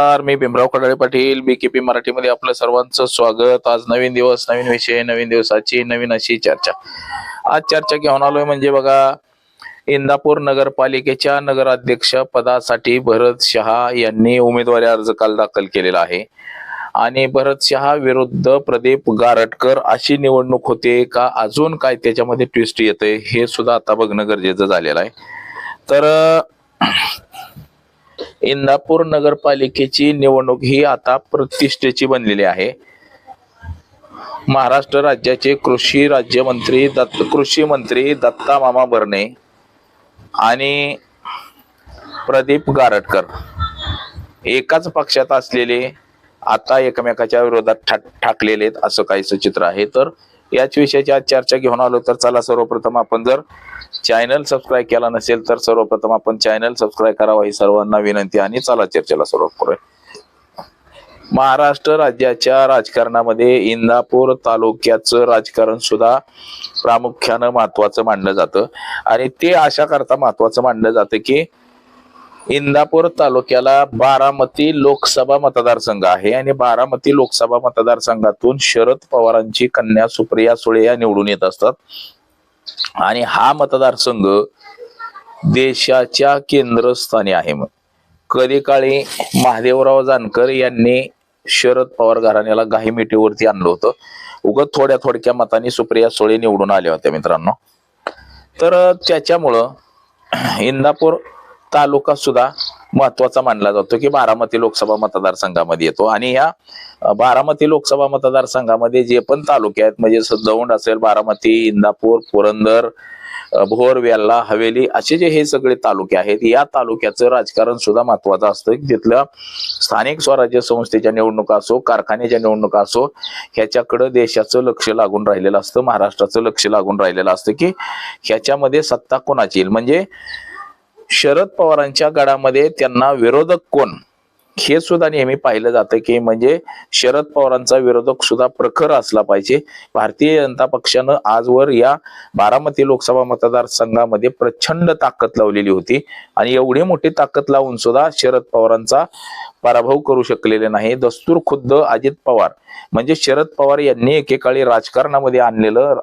नमस्कार मी भीमराव कडाळे पाटील बीकेपी मराठीमध्ये आपलं सर्वांचं स्वागत. आज नवीन दिवस नवीन विषय नवीन दिवसाची नवीन अशी चर्चा. आज चर्चा घेऊन आलोय म्हणजे बघा इंदापूर नगरपालिकेच्या नगराध्यक्ष पदासाठी भरत शहा यांनी उमेदवारी अर्ज काल दाखल केलेला आहे. आणि भरत शहा विरुद्ध प्रदीप गारटकर अशी निवडणूक होते का? अजून काय त्याच्यामध्ये ट्विस्ट येतंय हे सुद्धा आता बघणं गरजेचं झालेलं आहे. तर इंदापूर नगरपालिकेची निवडणूक ही आता प्रतिष्ठेची बनलेली आहे. महाराष्ट्र राज्याचे कृषी राज्यमंत्री दत्त कृषी मंत्री दत्ता मामा भरणे आणि प्रदीप गारटकर एकाच पक्षात असलेले आता एकमेकाच्या विरोधात ठाक ठाकलेले आहेत असं काहीच चित्र आहे. तर याच विषयाची आज चर्चा घेऊन आलो तर चला सर्वप्रथम आपण जर चॅनल सबस्क्राईब केला नसेल तर सर्वप्रथम आपण चॅनल सबस्क्राईब करावा ही सर्वांना विनंती आणि चला चर्चेला सुरुवात करूया. महाराष्ट्र राज्याच्या राजकारणामध्ये इंदापूर तालुक्याचं राजकारण सुद्धा प्रामुख्यानं महत्वाचं मानलं जातं. आणि ते अशा करता महत्वाचं मानलं जातं की इंदापूर तालुक्याला बारामती लोकसभा मतदारसंघ आहे आणि बारामती लोकसभा मतदारसंघातून शरद पवारांची कन्या सुप्रिया सुळे या निवडून येत असतात. आणि हा मतदारसंघ देशाच्या केंद्रस्थानी आहे मग कधी काळी महादेवराव जानकर यांनी शरद पवार घराण्याला घाई मिठीवरती आणलं होतं. उगत थोड्या थोडक्या मताने सुप्रिया सुळे निवडून आल्या होत्या मित्रांनो. तर त्याच्यामुळं इंदापूर तालुका सुद्धा महत्त्वाचा मानला जातो की बारामती लोकसभा मतदारसंघामध्ये येतो. आणि या बारामती लोकसभा मतदारसंघामध्ये जे पण तालुके आहेत म्हणजे दौंड असेल बारामती इंदापूर पुरंदर भोर वेल्ला हवेली असे जे हे सगळे तालुके आहेत या तालुक्याचं राजकारण सुद्धा महत्वाचं असतं. की तिथल्या स्थानिक स्वराज्य संस्थेच्या निवडणुका असो कारखान्याच्या निवडणुका असो ह्याच्याकडं देशाचं लक्ष लागून राहिलेलं असतं महाराष्ट्राचं लक्ष लागून राहिलेलं असतं की ह्याच्यामध्ये सत्ता कोणाची येईल? म्हणजे शरद पवारांच्या गडामध्ये त्यांना विरोधक कोण? हे सुद्धा नेहमी पाहिलं जातं की म्हणजे शरद पवारांचा विरोधक सुद्धा प्रखर असला पाहिजे. भारतीय जनता पक्षानं आजवर या बारामती लोकसभा मतदारसंघामध्ये प्रचंड ताकद लावलेली होती. आणि एवढी मोठी ताकद लावून सुद्धा शरद पवारांचा पराभव करू शकलेले नाही. दस्तूर खुद्द अजित पवार. म्हणजे शरद पवार यांनी एकेकाळी राजकारणामध्ये आणलेलं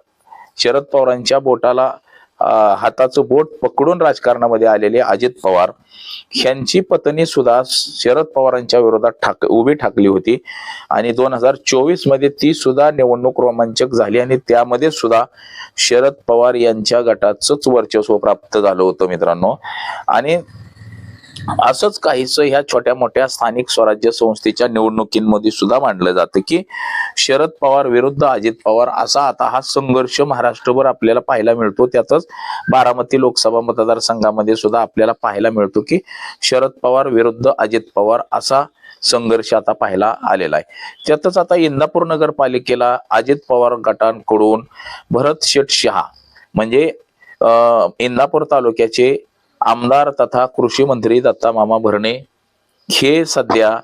शरद पवारांच्या बोटाला हाताचं बोट पकडून राजकारणामध्ये आलेले अजित पवार ह्यांची पत्नी सुद्धा शरद पवारांच्या विरोधात ठाक उभी ठाकली होती. आणि दोन हजार चोवीसमध्ये ती सुद्धा निवडणूक रोमांचक झाली आणि त्यामध्ये सुद्धा शरद पवार यांच्या गटाचंच वर्चस्व प्राप्त झालं होतं मित्रांनो. आणि असंच काहीच ह्या छोट्या मोठ्या स्थानिक स्वराज्य संस्थेच्या निवडणुकींमध्ये सुद्धा मांडलं जातं की शरद पवार विरुद्ध अजित पवार असा आता हा संघर्ष महाराष्ट्रभर आपल्याला पाहायला मिळतो. त्यातच बारामती लोकसभा मतदारसंघामध्ये सुद्धा आपल्याला पाहायला मिळतो की शरद पवार विरुद्ध अजित पवार असा संघर्ष आता पाहायला आलेला आहे. त्यातच आता इंदापूर नगरपालिकेला अजित पवार गटांकडून भरत शेठ शहा म्हणजे अं, इंदापूर तालुक्याचे आमदार तथा कृषी मंत्री दत्ता मामा भरणे हे सध्या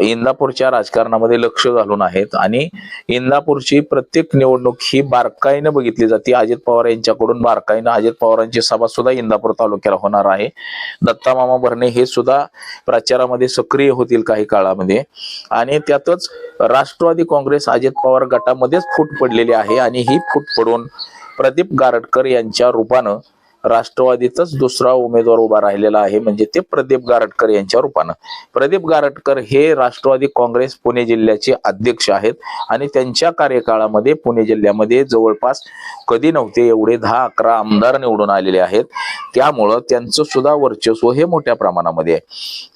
इंदापूरच्या राजकारणामध्ये लक्ष घालून आहेत आणि इंदापूरची प्रत्येक निवडणूक ही बारकाईनं बघितली जाते. अजित पवार यांच्याकडून बारकाईनं अजित पवारांची सभा सुद्धा इंदापूर तालुक्याला होणार आहे. दत्ता मामा भरणे हे सुद्धा प्रचारामध्ये सक्रिय होतील काही काळामध्ये. आणि त्यातच राष्ट्रवादी काँग्रेस अजित पवार गटामध्येच फूट पडलेली आहे आणि ही फूट पडून प्रदीप गारटकर यांच्या रूपानं राष्ट्रवादीतच दुसरा उमेदवार उभा राहिलेला आहे म्हणजे ते प्रदीप गारटकर यांच्या रूपानं. प्रदीप गारटकर हे राष्ट्रवादी काँग्रेस पुणे जिल्ह्याचे अध्यक्ष आहेत आणि त्यांच्या कार्यकाळामध्ये पुणे जिल्ह्यामध्ये जवळपास कधी नव्हते एवढे दहा अकरा आमदार निवडून आलेले आहेत. त्यामुळं त्यांचं सुद्धा वर्चस्व हे मोठ्या प्रमाणामध्ये आहे.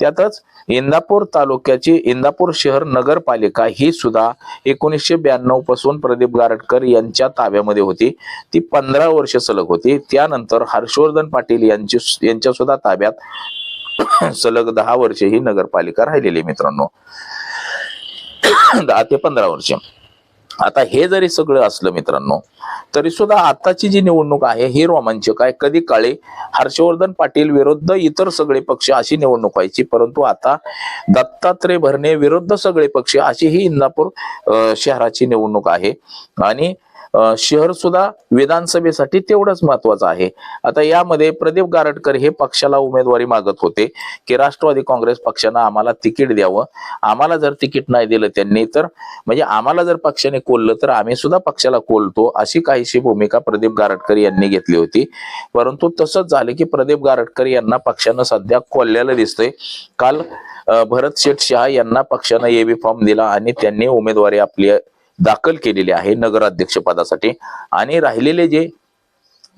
त्यातच इंदापूर तालुक्याची इंदापूर शहर नगरपालिका ही सुद्धा एकोणीसशे ब्याण्णवपासून प्रदीप गारटकर यांच्या ताब्यामध्ये होती. ती पंधरा वर्ष सलग होती. त्यानंतर हर्षवर्धन पाटील यांची यांच्या सुद्धा ताब्यात सलग दहा वर्षे ही नगरपालिका राहिलेली मित्रांनो. दहा ते पंधरा वर्ष. आता हे जरी सगळं असलं मित्रांनो तरी सुद्धा आताची जी निवडणूक आहे ही रोमांचक आहे कधी काळी हर्षवर्धन पाटील विरुद्ध इतर सगळे पक्ष अशी निवडणूक व्हायची. परंतु आता दत्तात्रय भरणे विरुद्ध सगळे पक्ष अशी ही इंदापूर शहराची निवडणूक आहे. आणि शहर सुद्धा विधानसभेसाठी तेवढंच महत्वाचं आहे. आता यामध्ये प्रदीप गारटकर हे पक्षाला उमेदवारी मागत होते की राष्ट्रवादी काँग्रेस पक्षानं आम्हाला तिकीट द्यावं. आम्हाला जर तिकीट नाही दिलं त्यांनी तर म्हणजे आम्हाला जर पक्षाने कोललं तर आम्ही सुद्धा पक्षाला कोलतो अशी काहीशी भूमिका प्रदीप गारटकर यांनी घेतली होती. परंतु तसंच झालं की प्रदीप गारटकर यांना पक्षानं सध्या कोल्ल्याला दिसतंय. काल भरत शेठ शहा यांना पक्षानं एबी फॉर्म दिला आणि त्यांनी उमेदवारी आपली दाखल केलेले आहे नगराध्यक्ष पदासाठी आणि राहिलेले जे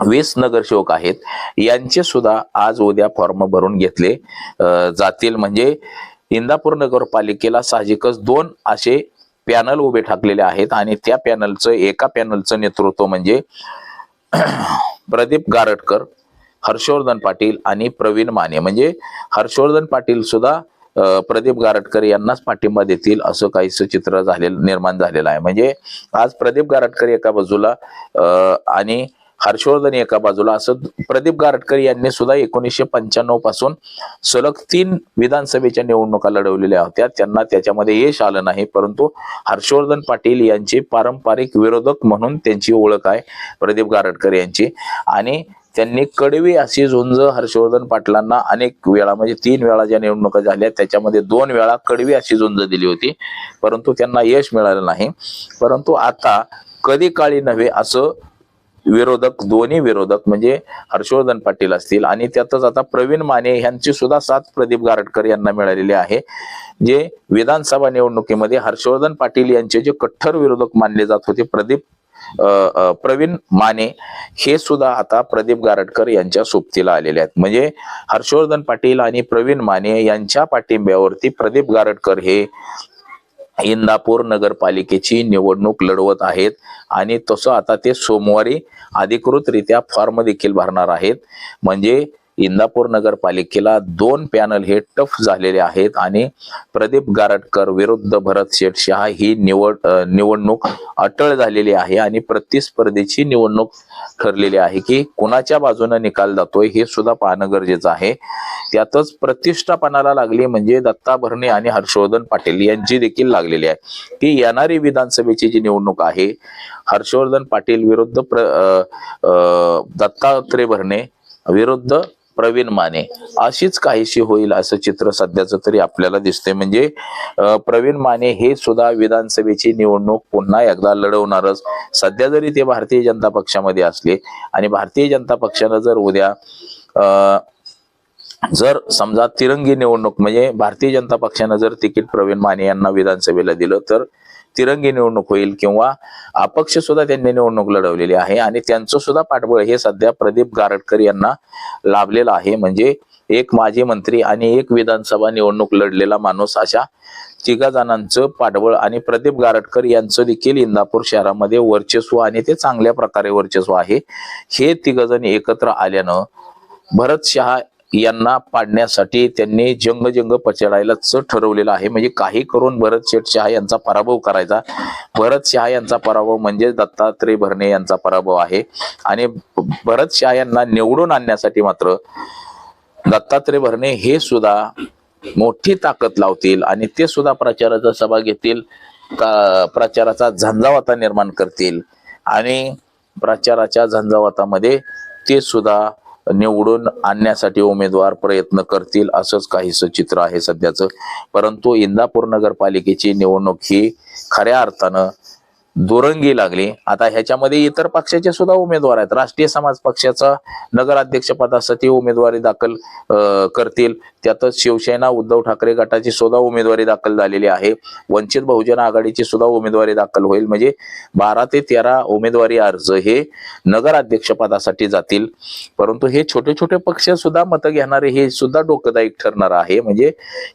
वीस नगरसेवक आहेत यांचे सुद्धा आज उद्या फॉर्म भरून घेतले जातील. म्हणजे इंदापूर नगरपालिकेला साहजिकच दोन असे पॅनल उभे ठाकलेले आहेत आणि त्या पॅनलचं एका पॅनलचं नेतृत्व म्हणजे प्रदीप गारटकर हर्षवर्धन पाटील आणि प्रवीण माने. म्हणजे हर्षवर्धन पाटील सुद्धा प्रदीप गारटकर यांनाच पाठिंबा देतील असं काहीसं चित्र झालेलं निर्माण झालेलं आहे. म्हणजे आज प्रदीप गारटकर एका बाजूला आणि हर्षवर्धन एका बाजूला असं प्रदीप गारटकर यांनी सुद्धा एकोणीसशे पंच्याण्णवपासून सलग तीन विधानसभेच्या निवडणुका लढवलेल्या होत्या. त्यांना त्याच्यामध्ये यश आलं नाही परंतु हर्षवर्धन पाटील यांचे पारंपरिक विरोधक म्हणून त्यांची ओळख आहे प्रदीप गारटकर यांची. आणि त्यांनी कडवी अशी झुंज हर्षवर्धन पाटलांना अनेक वेळा म्हणजे तीन वेळा ज्या निवडणुका झाल्या त्याच्यामध्ये दोन वेळा कडवी अशी झुंज दिली होती. परंतु त्यांना यश मिळालं नाही. परंतु आता कधी काळी नव्हे असं विरोधक दोन्ही विरोधक म्हणजे हर्षवर्धन पाटील असतील आणि त्यातच आता प्रवीण माने यांची सुद्धा साथ प्रदीप गारटकर यांना मिळालेली आहे जे विधानसभा निवडणुकीमध्ये हर्षवर्धन पाटील यांचे जे कठ्ठर विरोधक मानले जात होते प्रदीप प्रवीण माने हे सुद्धा आता प्रदीप गारटकर यांच्या सोबतीला आलेले आहेत. म्हणजे हर्षवर्धन पाटील आणि प्रवीण माने यांच्या पाठिंब्यावरती प्रदीप गारटकर हे इंदापूर नगरपालिकेची निवडणूक लढवत आहेत आणि तसं आता ते सोमवारी अधिकृतरित्या फॉर्म देखील भरणार आहेत. म्हणजे इंदापूर नगरपालिकेला दोन पॅनल हे टफ झालेले आहेत आणि प्रदीप गारटकर विरुद्ध भरत शेठ शहा ही निवड निवडणूक अटळ झालेली आहे आणि प्रतिस्पर्धेची निवडणूक ठरलेली आहे की कुणाच्या बाजूने निकाल जातोय हे सुद्धा पाहणं गरजेचं आहे. त्यातच प्रतिष्ठापणाला लागली म्हणजे दत्ता भरणे आणि हर्षवर्धन पाटील यांची देखील लागलेली आहे. की येणारी विधानसभेची जी निवडणूक आहे हर्षवर्धन पाटील विरुद्ध प्र दत्तात्रय भरणे विरुद्ध प्रवीण माने. अशीच काहीशी होईल असं चित्र सध्याचं तरी आपल्याला दिसते म्हणजे प्रवीण माने हे सुद्धा विधानसभेची निवडणूक पुन्हा एकदा लढवणारच. सध्या जरी ते भारतीय जनता पक्षामध्ये असले आणि भारतीय जनता पक्षानं जर उद्या अ, जर समजा तिरंगी निवडणूक म्हणजे भारतीय जनता पक्षानं जर तिकीट प्रवीण माने यांना विधानसभेला दिलं तर तिरंगी निवडणूक होईल किंवा अपक्ष सुद्धा त्यांनी निवडणूक लढवलेली आहे आणि त्यांचं सुद्धा पाठबळ हे सध्या प्रदीप गारटकर यांना लाभलेलं आहे. म्हणजे एक माजी मंत्री आणि एक विधानसभा निवडणूक लढलेला माणूस अशा तिघा जणांचं पाठबळ आणि प्रदीप गारटकर यांचं देखील इंदापूर शहरामध्ये वर्चस्व आणि ते चांगल्या प्रकारे वर्चस्व आहे. हे तिघ जण एकत्र आल्यानं भरत शहा यांना पाडण्यासाठी त्यांनी जंग जंग पचडायलाच ठरवलेलं आहे. म्हणजे काही करून भरत शेठ शहा यांचा पराभव करायचा. भरत शहा यांचा पराभव म्हणजे दत्तात्रय भरणे यांचा पराभव आहे. आणि भरत शहा यांना निवडून आणण्यासाठी मात्र दत्तात्रय भरणे हे सुद्धा मोठी ताकद लावतील आणि ते सुद्धा प्रचाराचा सभा घेतील का- प्रचाराचा झंझावाता निर्माण करतील. आणि प्रचाराच्या झंझावातामध्ये ते सुद्धा निवडून आणण्यासाठी उमेदवार प्रयत्न करतील असंच काहीसं चित्र आहे सध्याचं. परंतु इंदापूर नगरपालिकेची निवडणूक ही खऱ्या अर्थानं दुरंगी लागली. आता ह्याच्यामध्ये इतर पक्षाचे सुद्धा उमेदवार आहेत. राष्ट्रीय समाज पक्षाचा नगराध्यक्षपदासाठी उमेदवारी दाखल करतील. त्यातच शिवसेना उद्धव ठाकरे गटाची सुद्धा उमेदवारी दाखल झालेली आहे. वंचित बहुजन आघाडीची सुद्धा उमेदवारी दाखल होईल. म्हणजे बारा ते तेरा उमेदवारी अर्ज हे नगराध्यक्षपदासाठी जातील. परंतु हे छोटे छोटे पक्ष सुद्धा मतं घेणारे हे सुद्धा डोकदायक ठरणार आहे. म्हणजे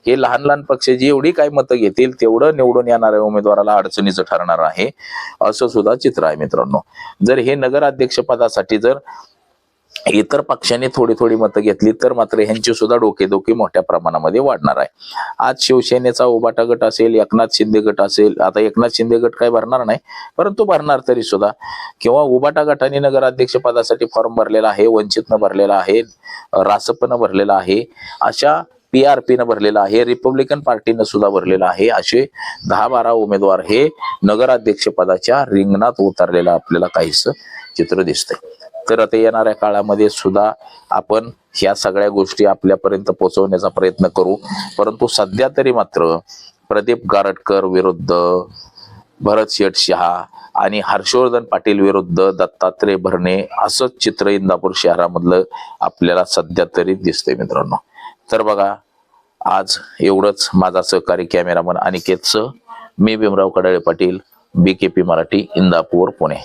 हे लहान लहान पक्ष जी एवढी काय मतं घेतील तेवढं निवडून येणाऱ्या उमेदवाराला अडचणीचं ठरणार आहे. असं सुद्धा चित्र आहे मित्रांनो. जर हे नगराध्यक्ष पदासाठी जर इतर पक्षांनी थोडी थोडी मतं घेतली तर मात्र ह्यांची सुद्धा डोकेदुखी मोठ्या प्रमाणामध्ये वाढणार आहे. आज शिवसेनेचा उबाटा गट असेल एकनाथ शिंदे गट असेल आता एकनाथ शिंदे गट काय भरणार नाही परंतु भरणार तरी सुद्धा. किंवा उबाटा गटाने नगराध्यक्ष पदासाठी फॉर्म भरलेला आहे वंचितनं भरलेला आहे रासपनं भरलेला आहे अशा पी आर पीनं भरलेला आहे. रिपब्लिकन पार्टीनं सुद्धा भरलेला आहे. असे दहा बारा उमेदवार हे नगराध्यक्ष पदाच्या रिंगणात उतरलेलं आपल्याला काहीच चित्र दिसतंय. तर आता येणाऱ्या काळामध्ये सुद्धा आपण ह्या सगळ्या गोष्टी आपल्यापर्यंत पोहोचवण्याचा प्रयत्न करू. परंतु सध्या तरी मात्र प्रदीप गारटकर विरुद्ध भरत शेठ शहा आणि हर्षवर्धन पाटील विरुद्ध दत्तात्रय भरणे असंच चित्र इंदापूर शहरामधलं आपल्याला सध्या तरी दिसतंय मित्रांनो. तर बघा आज एवढंच माझा सहकारी कॅमेरामन अनिकेतचं मी Bhimrao Kadale Patil B K P Marathi Indapur Pune.